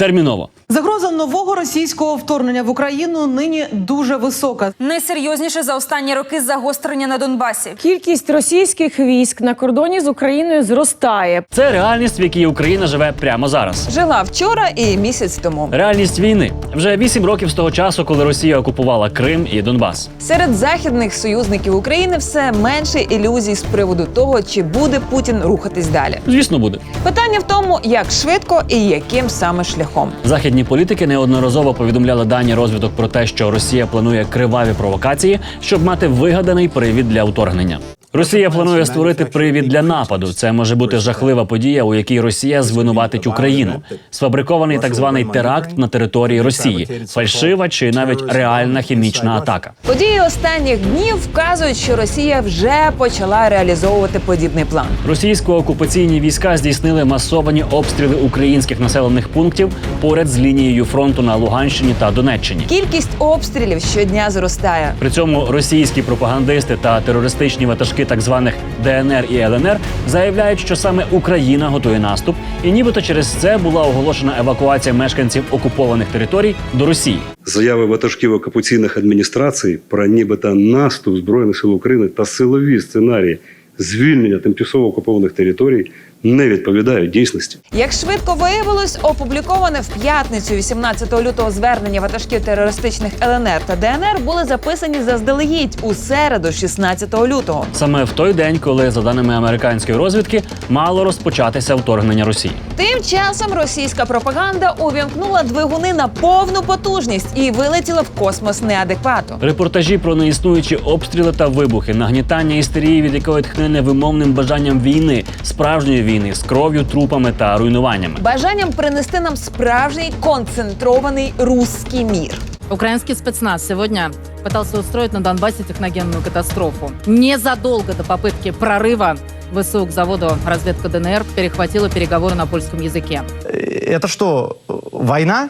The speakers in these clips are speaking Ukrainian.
терміново. Загроза нового російського вторгнення в Україну нині дуже висока. Найсерйозніше за останні роки загострення на Донбасі. Кількість російських військ на кордоні з Україною зростає. Це реальність, в якій Україна живе прямо зараз. Жила вчора і місяць тому. Реальність війни вже вісім років з того часу, коли Росія окупувала Крим і Донбас. Серед західних союзників України все менше ілюзій з приводу того, чи буде Путін рухатись далі. Звісно, буде. Питання в тому, як швидко і яким саме шляхом. Західні політики неодноразово повідомляли дані розвідок про те, що Росія планує криваві провокації, щоб мати вигаданий привід для вторгнення. Росія планує створити привід для нападу. Це може бути жахлива подія, у якій Росія звинуватить Україну. Сфабрикований так званий теракт на території Росії, фальшива чи навіть реальна хімічна атака. Події останніх днів вказують, що Росія вже почала реалізовувати подібний план. Російсько-окупаційні війська здійснили масовані обстріли українських населених пунктів поряд з лінією фронту на Луганщині та Донеччині. Кількість обстрілів щодня зростає. При цьому російські пропагандисти та терористичні ватажки так званих ДНР і ЛНР заявляють, що саме Україна готує наступ, і нібито через це була оголошена евакуація мешканців окупованих територій до Росії. Заяви ватажків окупаційних адміністрацій про нібито наступ Збройних сил України та силові сценарії звільнення тимчасово окупованих територій не відповідають дійсності. Як швидко виявилось, опубліковане в п'ятницю, 18 лютого, звернення ватажків терористичних ЛНР та ДНР були записані заздалегідь у середу, 16 лютого. Саме в той день, коли, за даними американської розвідки, мало розпочатися вторгнення Росії. Тим часом російська пропаганда увімкнула двигуни на повну потужність і вилетіла в космос неадеквату. Репортажі про неіснуючі обстріли та вибухи, нагнітання істерії, від якої тхне невимовним бажанням війни, справжньої війни з кров'ю, трупами та руйнуваннями. Бажанням принести нам справжній концентрований руський мір. Украинский спецназ сегодня пытался устроить на Донбассе техногенную катастрофу. Незадолго до попытки прорыва ВСУ к заводу разведка ДНР перехватила переговоры на польском языке. Э, Это что, э, война?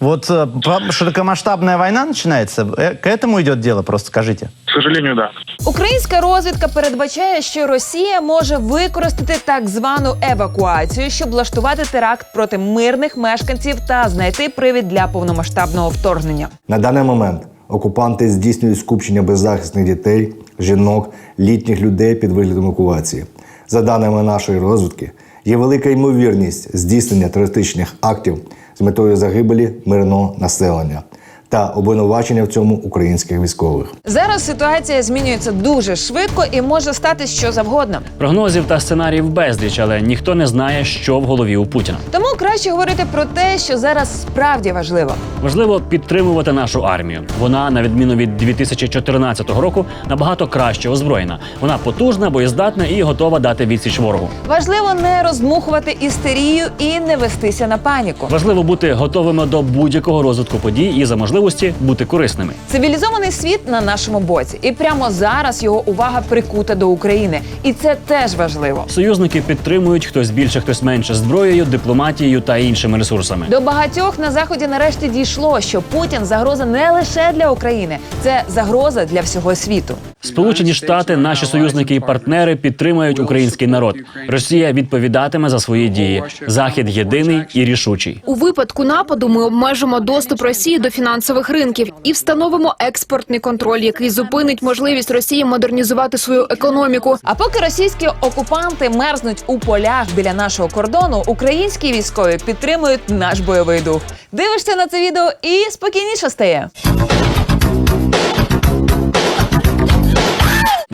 Вот э, про- широкомасштабная война начинается? Э, К этому идет дело, просто скажите. К сожалению, да. Українська розвідка передбачає, що Росія може використати так звану евакуацію, щоб влаштувати теракт проти мирних мешканців та знайти привід для повномасштабного вторгнення. На даний момент окупанти здійснюють скупчення беззахисних дітей, жінок, літніх людей під виглядом евакуації. За даними нашої розвідки, є велика ймовірність здійснення терористичних актів з метою загибелі мирного населення та обвинувачення в цьому українських військових. Зараз ситуація змінюється дуже швидко і може стати що завгодно. Прогнозів та сценаріїв безліч, але ніхто не знає, що в голові у Путіна. Тому краще говорити про те, що зараз справді важливо. Важливо підтримувати нашу армію. Вона, на відміну від 2014 року, набагато краще озброєна. Вона потужна, боєздатна і готова дати відсіч ворогу. Важливо не роздмухувати істерію і не вестися на паніку. Важливо бути готовими до будь-якого розвитку подій і за можливості бути корисними. Цивілізований світ на нашому боці, і прямо зараз його увага прикута до України, і це теж важливо. Союзники підтримують хтось більше, хтось менше зброєю, дипломатією та іншими ресурсами. До багатьох на заході нарешті дійшло, що Путін загроза не лише для України, це загроза для всього світу. Сполучені Штати, наші союзники і партнери підтримують український народ. Росія відповідатиме за свої дії. Захід єдиний і рішучий. У випадку нападу ми обмежимо доступ Росії до фінансових ринків і встановимо експортний контроль, який зупинить можливість Росії модернізувати свою економіку. А поки російські окупанти мерзнуть у полях біля нашого кордону, українські військові підтримують наш бойовий дух. Дивишся на це відео і спокійніше стає.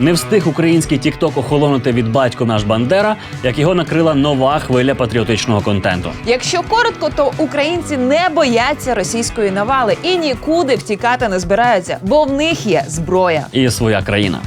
Не встиг український тікток охолонути від батько наш Бандера, як його накрила нова хвиля патріотичного контенту. Якщо коротко, то українці не бояться російської навали і нікуди втікати не збираються, бо в них є зброя. І своя країна.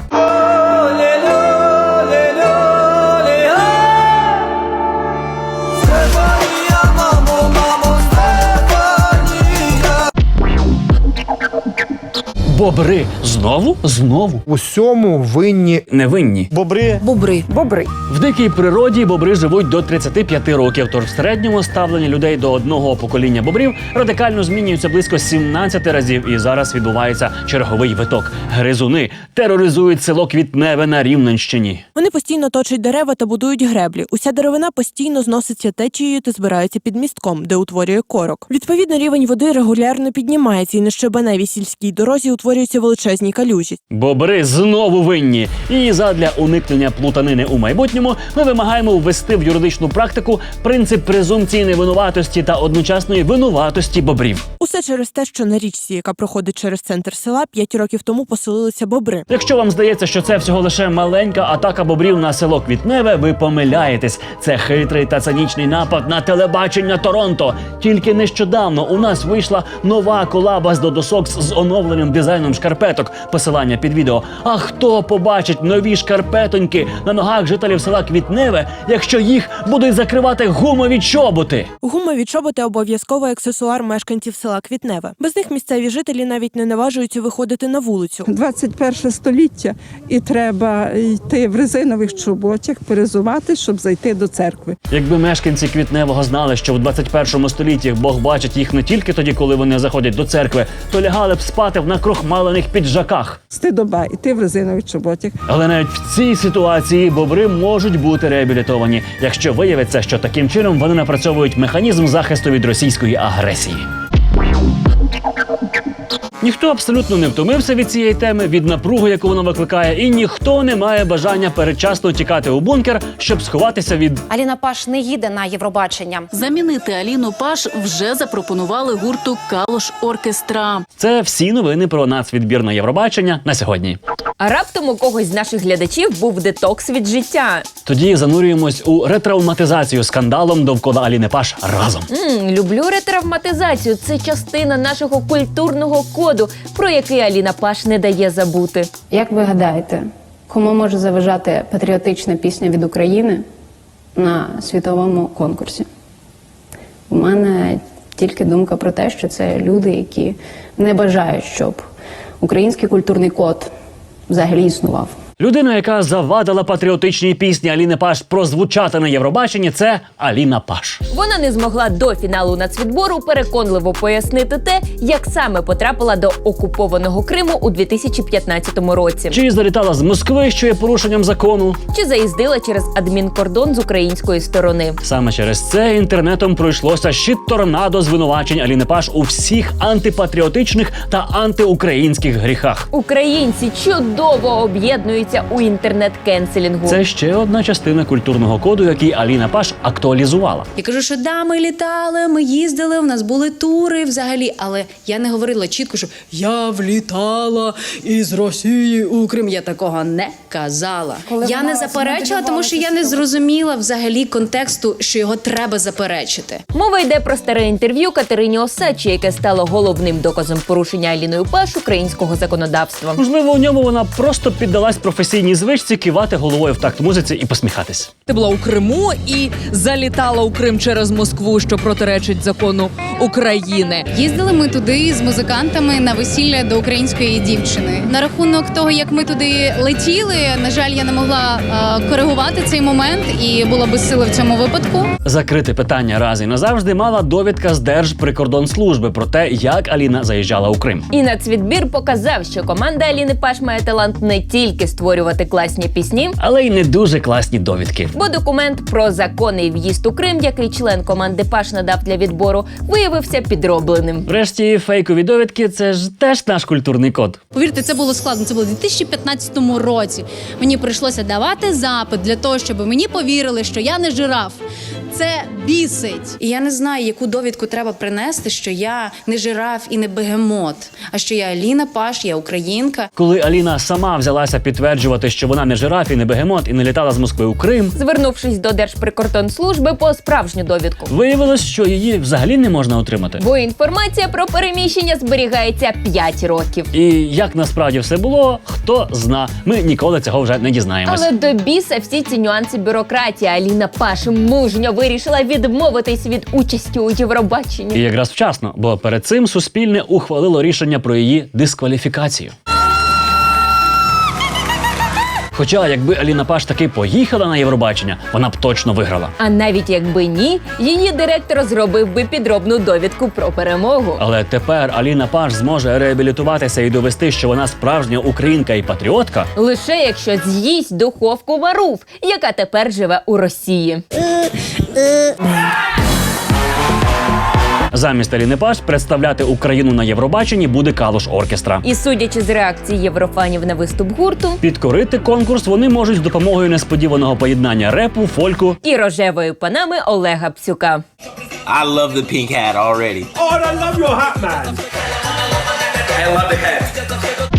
Бобри знову знову Усьому винні невинні. Бобры. Бобри. Бобри. В дикій природі бобри живуть до 35 років, тож в середньому ставлення людей до одного покоління бобрів радикально змінюється близько 17 разів, і зараз відбувається черговий виток. Гризуни тероризують село Квітневе на Рівненщині. Вони постійно точать дерева та будують греблі. Уся деревина постійно зноситься течією та збирається під містком, де утворює корок. Відповідно, рівень води регулярно піднімається, і на щебеневій сільській дорозі утворюються величезні калюжі. Бобри знову винні. І задля уникнення плутанини у майбутньому ми вимагаємо ввести в юридичну практику принцип презумпції невинуватості та одночасної винуватості бобрів. Усе через те, що на річці, яка проходить через центр села, п'ять років тому поселилися бобри. Якщо вам здається, що це всього лише маленька атака бобрів на село Квітневе, ви помиляєтесь. Це хитрий та цинічний напад на телебачення Торонто. Тільки нещодавно у нас вийшла нова колаба з Додосокс з оновленим дизайном шкарпеток. Посилання під відео. А хто побачить нові шкарпетоньки на ногах жителів села Квітневе, якщо їх будуть закривати гумові чоботи? Гумові чоботи обов'язковий аксесуар мешканців села Квітневе. Без них місцеві жителі навіть не наважуються виходити на вулицю. 21 століття, і треба йти в резинових чоботях, перезувати, щоб зайти до церкви. Якби мешканці Квітневого знали, що в 21 столітті Бог бачить їх не тільки тоді, коли вони заходять до церкви, то лягали б спати в накрохмалених піджаках. Стидоба, і ти в резинових чоботях. Але навіть в цій ситуації бобри можуть бути реабілітовані, якщо виявиться, що таким чином вони напрацьовують механізм захисту від російської агресії. Ніхто абсолютно не втомився від цієї теми, від напруги, яку вона викликає, і ніхто не має бажання передчасно тікати у бункер, щоб сховатися від Аліна Паш не їде на Євробачення. Замінити Аліну Паш вже запропонували гурту Калош Оркестра. це всі новини про нацвідбір на Євробачення на сьогодні. А раптом у когось з наших глядачів був детокс від життя. Тоді занурюємось у ретравматизацію скандалом довкола Аліни Паш разом. м люблю ретравматизацію. Це частина нашого культурного коду, про який Аліна Паш не дає забути. Як ви гадаєте, кому може заважати патріотична пісня від України на світовому конкурсі? У мене тільки думка про те, що це люди, які не бажають, щоб український культурний код взагалі існував. Людина, яка завадила патріотичній пісні Аліни Паш прозвучати на Євробаченні, це Аліна Паш. Вона не змогла до фіналу нацвідбору переконливо пояснити те, як саме потрапила до окупованого Криму у 2015 році. Чи залітала з Москви, що є порушенням закону? Чи заїздила через адмінкордон з української сторони? Саме через це інтернетом пройшлося щит торнадо звинувачень Аліни Паш у всіх антипатріотичних та антиукраїнських гріхах. Українці чудово об'єднуються у інтернет-кенселінгу. Це ще одна частина культурного коду, який Аліна Паш актуалізувала. Я кажу, що да, ми літали, ми їздили, у нас були тури взагалі. Але я не говорила чітко, що я влітала із Росії у Крим. Я такого не казала. я не заперечила, тому що я не зрозуміла взагалі контексту, що його треба заперечити. Мова йде про старе інтерв'ю Катерині Осадчі, яке стало головним доказом порушення Аліною Паш українського законодавства. Можливо, у ньому вона просто піддалась професійній звичці кивати головою в такт музиці і посміхатись. Ти була у Криму і залітала у Крим через Москву, що протиречить закону України. Їздили ми туди з музикантами на весілля до української дівчини. На рахунок того, як ми туди летіли, на жаль, я не могла е, коригувати цей момент і була безсила в цьому випадку. Закрите питання раз і назавжди мала довідка з Держприкордонслужби про те, як Аліна заїжджала у Крим. І нацвідбір показав, що команда Аліни Паш має талант не тільки створювати класні пісні, Але й не дуже класні довідки. бо документ про законний в'їзд у Крим, який член команди Паш надав для відбору, виявився підробленим. Врешті фейкові довідки це ж теж наш культурний код. Повірте, це було складно. Це було у 2015 році. Мені прийшлося давати запит для того, щоб мені повірили, що я не жираф. Це бісить. І я не знаю, яку довідку треба принести, що я не жираф і не бегемот, а що я Аліна Паш, я українка. Коли Аліна сама взялася підтверджувати, що вона не жираф і не бегемот і не літала з Москви у Крим, Звернувшись до Держприкордонслужби по справжню довідку. виявилось, що її взагалі не можна отримати. Бо інформація про переміщення зберігається 5 років. І як насправді все було, хто зна. Ми ніколи цього вже не дізнаємось. Але до біса всі ці нюанси бюрократії Аліна Паш мужньо вирішила відмовитись від участі у Євробаченні. І якраз вчасно, бо перед цим суспільне ухвалило рішення про її дискваліфікацію. Хоча, якби Аліна Паш таки поїхала на Євробачення, вона б точно виграла. А навіть якби ні, її директор зробив би підробну довідку про перемогу. Але тепер Аліна Паш зможе реабілітуватися і довести, що вона справжня українка і патріотка. Лише якщо з'їсть духовку Варув, яка тепер живе у Росії. Замість Аліни Паш представляти Україну на Євробаченні буде Калуш Оркестра. І судячи з реакції єврофанів на виступ гурту Підкорити конкурс вони можуть з допомогою несподіваного поєднання репу, фольку і рожевої панами Олега Псюка. I love the pink hat already. Oh, I love your hat, man. I love the hat.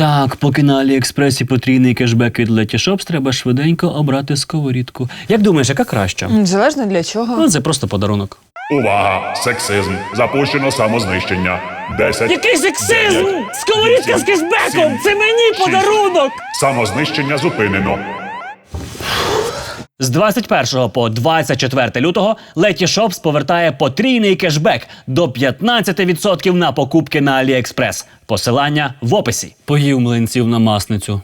Так, поки на Аліекспресі потрійний кешбек від Letyshops, треба швиденько обрати сковорідку. Як думаєш, яка краща? Залежно для чого. Ну, це просто подарунок. Увага! Сексизм. Запущено самознищення. 10. Який сексизм? Сковорідка з кешбеком! Це мені подарунок! Самознищення зупинено. З 21 по 24 лютого Леті Шопс повертає потрійний кешбек до 15% на покупки на Аліекспрес. Посилання в описі. Поїв млинців на масницю.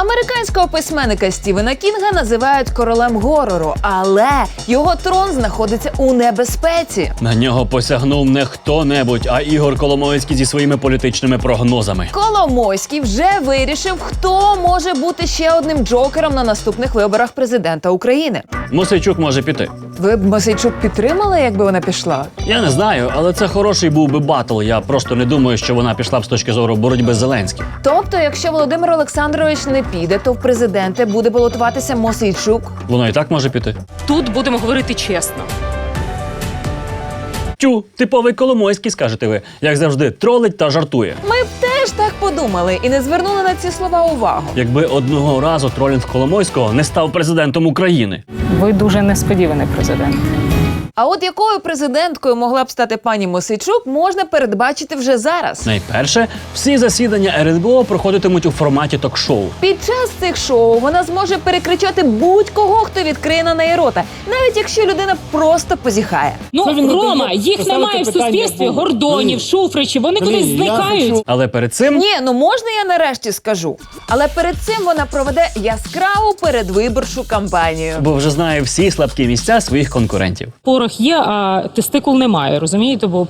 Американського письменника Стівена Кінга називають королем горору, але його трон знаходиться у небезпеці. На нього посягнув не хто-небудь, а Ігор Коломойський зі своїми політичними прогнозами. Коломойський вже вирішив, хто може бути ще одним джокером на наступних виборах президента України. Мосейчук може піти. Ви б Мосейчук підтримали, якби вона пішла? Я не знаю, але це хороший був би батл. Я просто не думаю, що вона пішла б з точки зору боротьби з Зеленським. Тобто, якщо Володимир Олександрович не піде, то в президенти буде балотуватися Мосейчук. Воно і так може піти. Тут будемо говорити чесно. Тю, типовий Коломойський, скажете ви, як завжди, тролить та жартує. Ми б теж так подумали і не звернули на ці слова увагу. Якби одного разу тролінг Коломойського не став президентом України. Ви дуже несподіваний президент. А от якою президенткою могла б стати пані Мосейчук, можна передбачити вже зараз. Найперше, всі засідання РНБО проходитимуть у форматі ток-шоу. Під час цих шоу вона зможе перекричати будь-кого, хто відкриє на неї рота, навіть якщо людина просто позіхає. Ну, Рома, їх немає в суспільстві, Гордонів, Шуфричів, вони кудись зникають. Але перед цим Ні, ну можна я нарешті скажу. Але перед цим вона проведе яскраву передвиборчу кампанію. бо вже знає всі слабкі місця своїх конкурентів. Порох є, а тестикул немає, розумієте? Бо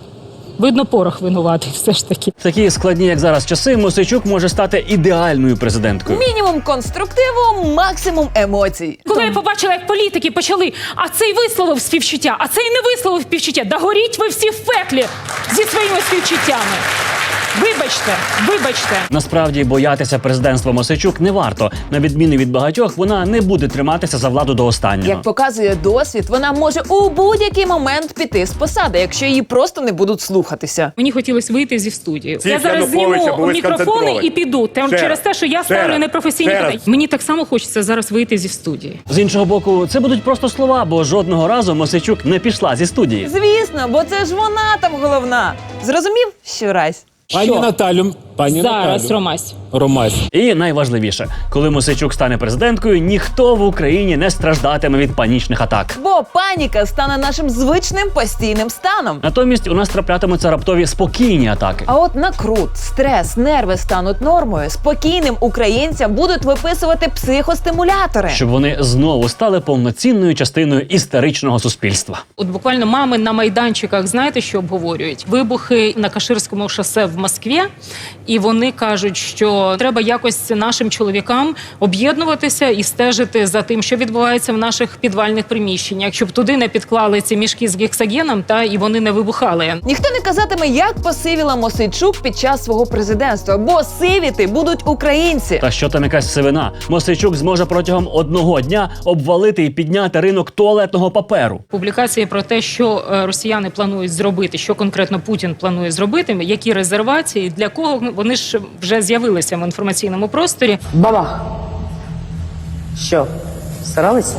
видно, порох винуватий все ж таки. В такі складні, як зараз часи, Мосичук може стати ідеальною президенткою. Мінімум конструктиву, максимум емоцій. Коли я побачила, як політики почали, а цей висловив співчуття, а цей не висловив співчуття. Да горіть ви всі в пеклі зі своїми співчуттями. Вибачте, вибачте. Насправді боятися президентства Мосичук не варто. На відміну від багатьох, вона не буде триматися за владу до останнього. Як показує досвід, вона може у будь-який момент піти з посади, якщо її просто не будуть слухатися. Мені хотілося вийти зі студії. Ці я зараз зніму мікрофони і піду. Там Ще через те, що я ставлю непрофесійні питання. Мені так само хочеться зараз вийти зі студії. З іншого боку, це будуть просто слова, бо жодного разу Мосичук не пішла зі студії. Звісно, бо це ж вона там головна. Зрозумів? Щораз. Пані Наталю, пані зараз, Наталю. Ромась. Ромась. І найважливіше, коли Мосичук стане президенткою, ніхто в Україні не страждатиме від панічних атак. Бо паніка стане нашим звичним постійним станом. Натомість у нас траплятимуться раптові спокійні атаки. А от накрут, стрес, нерви стануть нормою. Спокійним українцям будуть виписувати психостимулятори. Щоб вони знову стали повноцінною частиною історичного суспільства. От буквально мами на майданчиках, знаєте, що обговорюють? Вибухи на Каширському шосе в Москві, і вони кажуть, що треба якось нашим чоловікам об'єднуватися і стежити за тим, що відбувається в наших підвальних приміщеннях, щоб туди не підклали ці мішки з гексагеном, та і вони не вибухали. Ніхто не казатиме, як посивіла Мосейчук під час свого президентства, бо сивіти будуть українці. Та що там якась сивина? Мосичук зможе протягом одного дня обвалити і підняти ринок туалетного паперу. Публікації про те, що е, росіяни планують зробити, що конкретно Путін планує зробити, які резервації, для кого вони ж вже з'явилися в інформаційному просторі. Бабах. Що, старалися?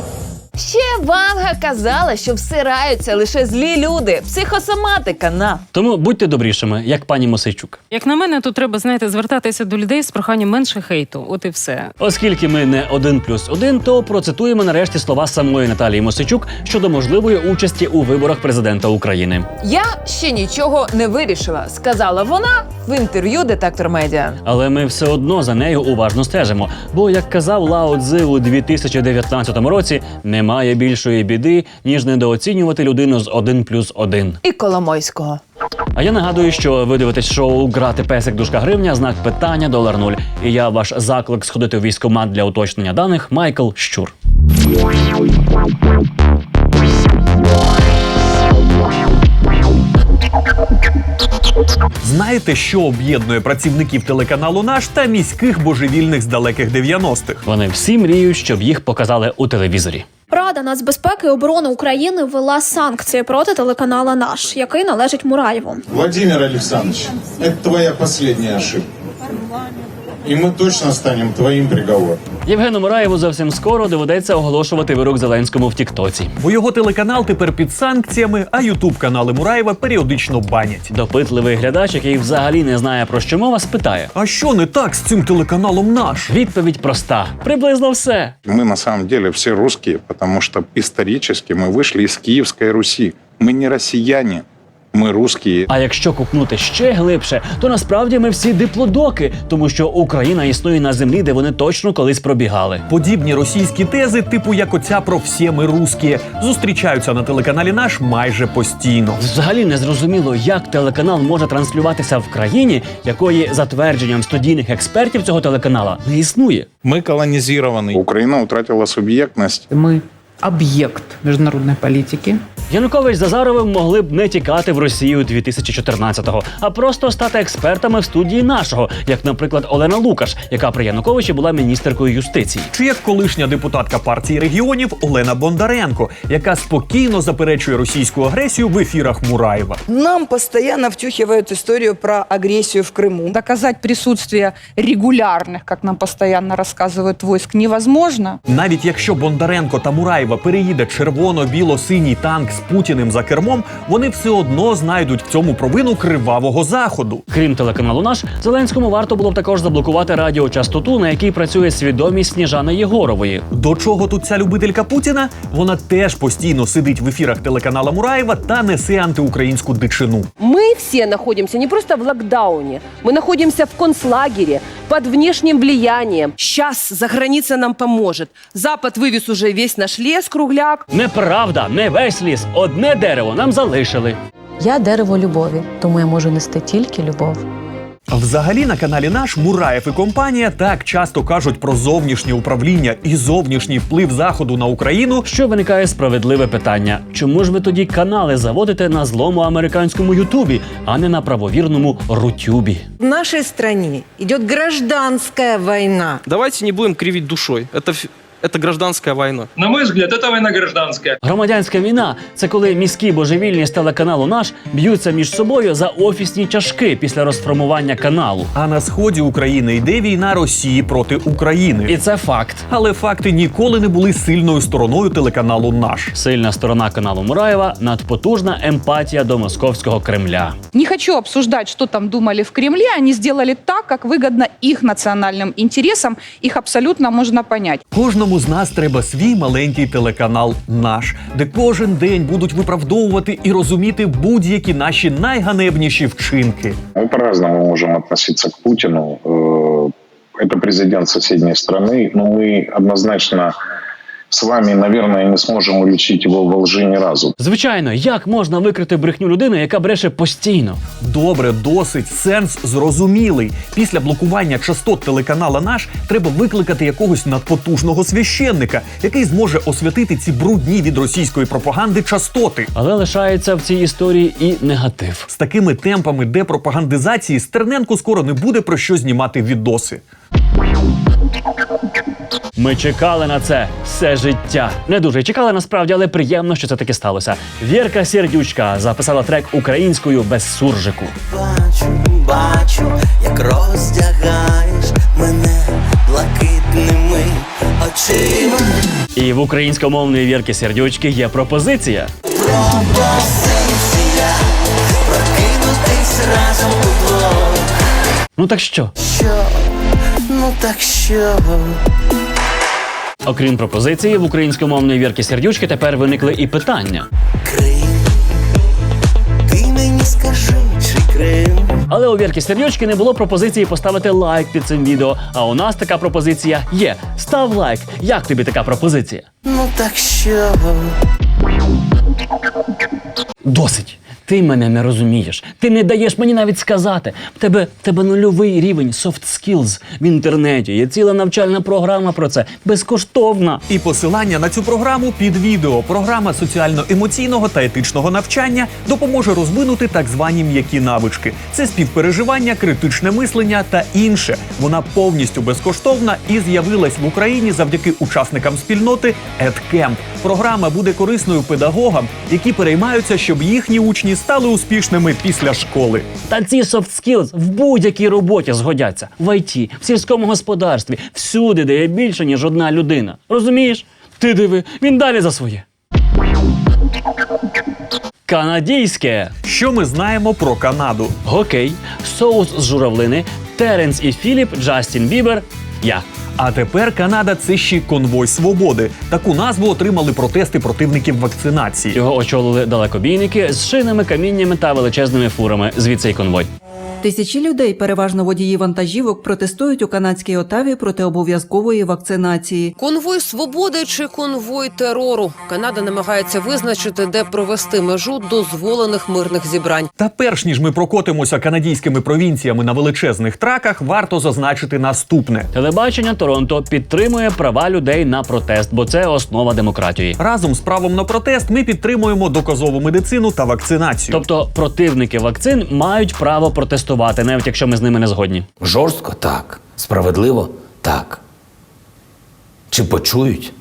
Ще Ванга казала, що всираються лише злі люди. Психосоматика на. Тому будьте добрішими, як пані Мосичук. Як на мене, то треба знаєте звертатися до людей з проханням менше хейту. От і все. Оскільки ми не один плюс один, то процитуємо нарешті слова самої Наталії Мосичук щодо можливої участі у виборах президента України. Я ще нічого не вирішила, сказала вона в інтерв'ю детектор медіа. Але ми все одно за нею уважно стежимо. Бо, як казав Лао Цзи у 2019 році, немає більшої біди, ніж недооцінювати людину з 1 плюс 1. І Коломойського. А я нагадую, що ви дивитесь шоу Грати песик дужка гривня, знак питання долар нуль. І я ваш заклик сходити в військкомат для уточнення даних Майкл Щур. Знаєте, що об'єднує працівників телеканалу наш та міських божевільних з далеких 90-х? Вони всі мріють, щоб їх показали у телевізорі. Рада нацбезпеки і оборони України ввела санкції проти телеканала Наш, який належить Мураєву. Владимир Александрович, це твоя остання ошибка. І ми точно станемо твоїм приговором. Євгену Мураєву зовсім скоро доведеться оголошувати вирок Зеленському в Тіктоці. Бо його телеканал тепер під санкціями, а ютуб канали Мураєва періодично банять. Допитливий глядач, який взагалі не знає про що мова, спитає: А що не так з цим телеканалом наш? Відповідь проста: приблизно все. Мы на самом деле все русские, потому что исторически мы вышли из Киевской Руси. Мы не россияне, мы русские. А якщо купнути ще глибше, то насправді ми всі диплодоки, тому що Україна існує на землі, де вони точно колись пробігали. Подібні російські тези, типу як оця про всі ми русські, зустрічаються на телеканалі наш майже постійно. Взагалі не зрозуміло, як телеканал може транслюватися в країні, якої за твердженням студійних експертів цього телеканала не існує. Мы колонизированы. Украина утратила субъектность. Мы объект международной политики. Янукович з Азаровим могли б не тікати в Росію 2014-го, а просто стати експертами в студії нашого, як, наприклад, Олена Лукаш, яка при Януковичі була міністеркою юстиції. Чи як колишня депутатка партії регіонів Олена Бондаренко, яка спокійно заперечує російську агресію в ефірах Мураєва. Нам постоянно втюхивают историю про агрессию в Крыму. Доказать присутствие регулярных, как нам постоянно рассказывают, войск невозможно. Навіть якщо Бондаренко та Мураєва переїде червоно-біло-синій танк з Путіним за кермом, вони все одно знайдуть в цьому провину кривавого заходу. Крім телеканалу наш, Зеленському варто було б також заблокувати радіочастоту, на якій працює свідомість Сніжани Єгорової. До чого тут ця любителька Путіна? Вона теж постійно сидить в ефірах телеканала Мураєва та несе антиукраїнську дичину. Мы все находимся не просто в локдауне, мы находимся в концлагере под внешним влиянием. Сейчас за граница нам поможет. Запад вывез уже весь наш лес, кругляк. Неправда, не весь ліс. Одне дерево нам залишили. Я дерево любові, тому я можу нести тільки любов. Взагалі на каналі наш Мураєв і компанія так часто кажуть про зовнішнє управління і зовнішній вплив заходу на Україну. Що виникає справедливе питання: чому ж ви тоді канали заводите на злому американському Ютубі, а не на правовірному Рутюбі? В нашей стране идет гражданская война. Давайте не будем кривить душой. Это, ф- это гражданская война. На мой взгляд, это война гражданская. Громадянська війна це коли міські божевільні з телеканалу наш б'ються між собою за офісні чашки після розформування каналу. А на сході України йде війна Росії проти України. І це факт. Але факти ніколи не були сильною стороною телеканалу наш. Сильна сторона каналу Мураєва надпотужна емпатія до московського Кремля. Не хочу обсуждать, что там думали в Кремле. Они сделали так, как выгодно их национальным интересам. Их абсолютно можно понять. Кожному з нас треба свій маленький телеканал наш, де кожен день будуть виправдовувати і розуміти будь-які наші найганебніші вчинки. Мы по-разному можем относиться к Путину. Э, Это президент соседней страны, но мы однозначно с вами, наверное, не сможем уличить его во лжи ни разу. Звичайно, як можна викрити брехню людини, яка бреше постійно? Добре, досить сенс зрозумілий. Після блокування частот телеканала наш треба викликати якогось надпотужного священника, який зможе освятити ці брудні від російської пропаганди частоти. Але лишається в цій історії і негатив. З такими темпами депропагандизації Стерненко скоро не буде про що знімати відоси. Ми чекали на це все життя. Не дуже чекали насправді, але приємно, що це таки сталося. Вірка Сердючка записала трек українською без суржику. Бачу, бачу, як роздягаєш мене блакитними очима. І в українськомовної Вірки Сердючки є пропозиція. Пропозиція прокинутись разом удвох. Ну так що? Що? Ну так що? Окрім пропозиції, в українськомовної Вірки Сердючки тепер виникли і питання. Ти мені скажи, чи Крим? Але у Вірки Сердючки не було пропозиції поставити лайк під цим відео. А у нас така пропозиція є. Став лайк. Як тобі така пропозиція? Ну так що? Досить. Ти мене не розумієш. Ти не даєш мені навіть сказати. В тебе, в тебе нульовий рівень soft skills в інтернеті. Є ціла навчальна програма про це. Безкоштовна. І посилання на цю програму під відео. Програма соціально-емоційного та етичного навчання допоможе розвинути так звані м'які навички. Це співпереживання, критичне мислення та інше. Вона повністю безкоштовна і з'явилась в Україні завдяки учасникам спільноти EdCamp. Програма буде корисною педагогам, які переймаються, щоб їхні учні стали успішними після школи. Та ці soft skills в будь-якій роботі згодяться. В ІТ, в сільському господарстві, всюди, де є більше, ніж одна людина. Розумієш? Ти диви, він далі за своє. Канадійське. Що ми знаємо про Канаду? Гокей, соус з журавлини, Теренс і Філіп, Джастін Бібер. Я. А тепер Канада це ще конвой свободи. Таку назву отримали протести противників вакцинації. Його очолили далекобійники з шинами, каміннями та величезними фурами. Звідси й конвой. Тисячі людей, переважно водії вантажівок, протестують у канадській Отаві проти обов'язкової вакцинації. Конвой свободи чи конвой терору. Канада намагається визначити, де провести межу дозволених мирних зібрань. Та перш ніж ми прокотимося канадійськими провінціями на величезних траках, варто зазначити наступне. Телебачення Торонто підтримує права людей на протест, бо це основа демократії. Разом з правом на протест ми підтримуємо доказову медицину та вакцинацію. Тобто противники вакцин мають право протестувати, навіть якщо ми з ними не згодні. Жорстко так. Справедливо так. Чи почують?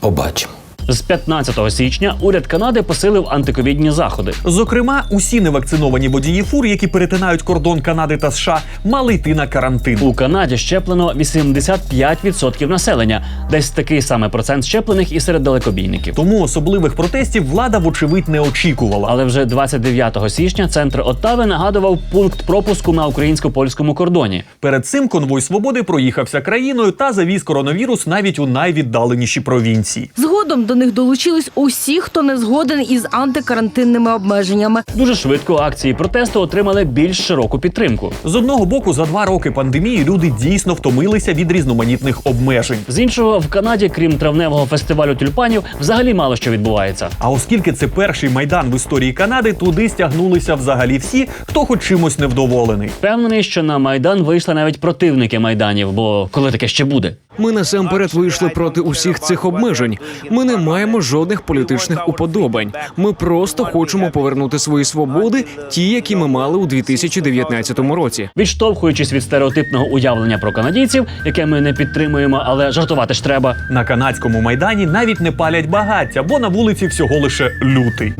Побачимо. З 15 січня уряд Канади посилив антиковідні заходи. Зокрема, усі невакциновані водії фур, які перетинають кордон Канади та США, мали йти на карантин. У Канаді щеплено 85% населення, десь такий самий процент щеплених і серед далекобійників. Тому особливих протестів влада, вочевидь, не очікувала. Але вже 29 січня центр Оттави нагадував пункт пропуску на українсько-польському кордоні. Перед цим конвой свободи проїхався країною та завіз коронавірус навіть у найвіддаленіші провінції. Згодом до них долучились усі, хто не згоден із антикарантинними обмеженнями. Дуже швидко акції протесту отримали більш широку підтримку. З одного боку, за два роки пандемії люди дійсно втомилися від різноманітних обмежень. З іншого, в Канаді, крім травневого фестивалю тюльпанів, взагалі мало що відбувається. А оскільки це перший майдан в історії Канади, туди стягнулися взагалі всі, хто хоч чимось невдоволений. Впевнений, що на майдан вийшли навіть противники майданів, бо коли таке ще буде. Ми насамперед вийшли проти усіх цих обмежень. Ми не маємо жодних політичних уподобань. Ми просто хочемо повернути свої свободи, ті, які ми мали у 2019 році. Відштовхуючись від стереотипного уявлення про канадійців, яке ми не підтримуємо, але жартувати ж треба. На канадському майдані навіть не палять багаття, бо на вулиці всього лише лютий.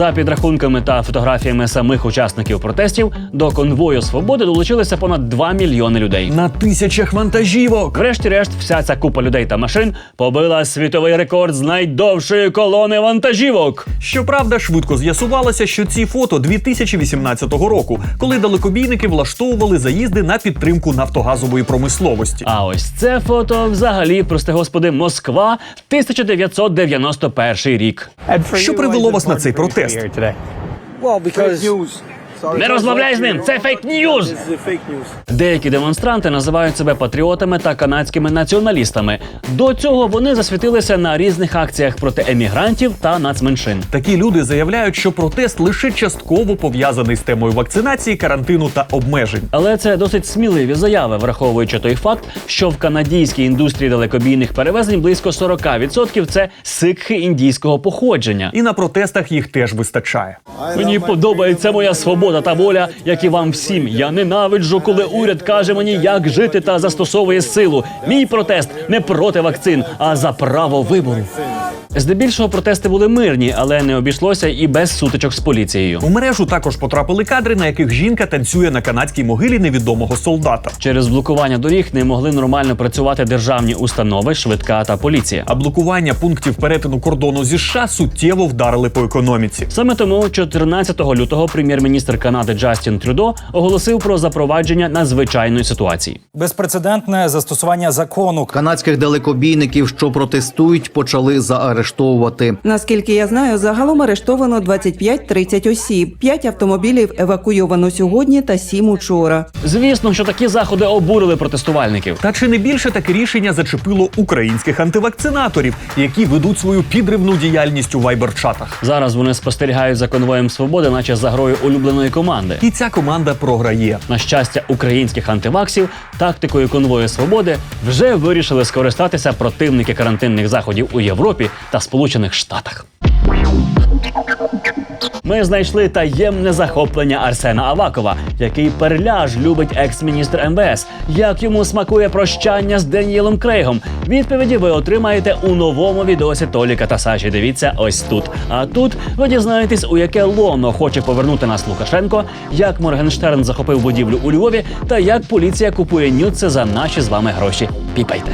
За підрахунками та фотографіями самих учасників протестів до конвою свободи долучилися понад 2 мільйони людей. На тисячах вантажівок. Врешті-решт, вся ця купа людей та машин побила світовий рекорд з найдовшої колони вантажівок. Щоправда, швидко з'ясувалося, що ці фото 2018 року, коли далекобійники влаштовували заїзди на підтримку нафтогазової промисловості. А ось це фото взагалі, прости господи, Москва, 1991 рік. Що привело вас на цей протест? here today? Well, because Fake news. Не розмовляй з ним, це фейк ньюз. Деякі демонстранти називають себе патріотами та канадськими націоналістами. До цього вони засвітилися на різних акціях проти емігрантів та нацменшин. Такі люди заявляють, що протест лише частково пов'язаний з темою вакцинації, карантину та обмежень. Але це досить сміливі заяви, враховуючи той факт, що в канадійській індустрії далекобійних перевезень близько 40% це сикхи індійського походження. І на протестах їх теж вистачає. Мені подобається моя свобода свобода та воля, як і вам всім. Я ненавиджу, коли уряд каже мені, як жити та застосовує силу. Мій протест не проти вакцин, а за право вибору. Здебільшого протести були мирні, але не обійшлося і без сутичок з поліцією. У мережу також потрапили кадри, на яких жінка танцює на канадській могилі невідомого солдата. Через блокування доріг не могли нормально працювати державні установи, швидка та поліція. А блокування пунктів перетину кордону зі США суттєво вдарили по економіці. Саме тому 14 лютого прем'єр-міністр Канади Джастін Трюдо оголосив про запровадження надзвичайної ситуації. Безпрецедентне застосування закону. Канадських далекобійників, що протестують, почали заарештовувати. Наскільки я знаю, загалом арештовано 25-30 осіб. П'ять автомобілів евакуйовано сьогодні та сім учора. Звісно, що такі заходи обурили протестувальників. Та чи не більше таке рішення зачепило українських антивакцинаторів, які ведуть свою підривну діяльність у вайбер-чатах? Зараз вони спостерігають за конвоєм свободи, наче за грою улюбленої команди. І ця команда програє. На щастя, українських антиваксів тактикою конвою свободи вже вирішили скористатися противники карантинних заходів у Європі та Сполучених Штатах. Ми знайшли таємне захоплення Арсена Авакова, який перляж любить екс-міністр МВС. Як йому смакує прощання з Деніелом Крейгом? Відповіді ви отримаєте у новому відосі Толіка та Саші. Дивіться ось тут. А тут ви дізнаєтесь, у яке лоно хоче повернути нас Лукашенко, як Моргенштерн захопив будівлю у Львові, та як поліція купує нюци за наші з вами гроші. Піпайте.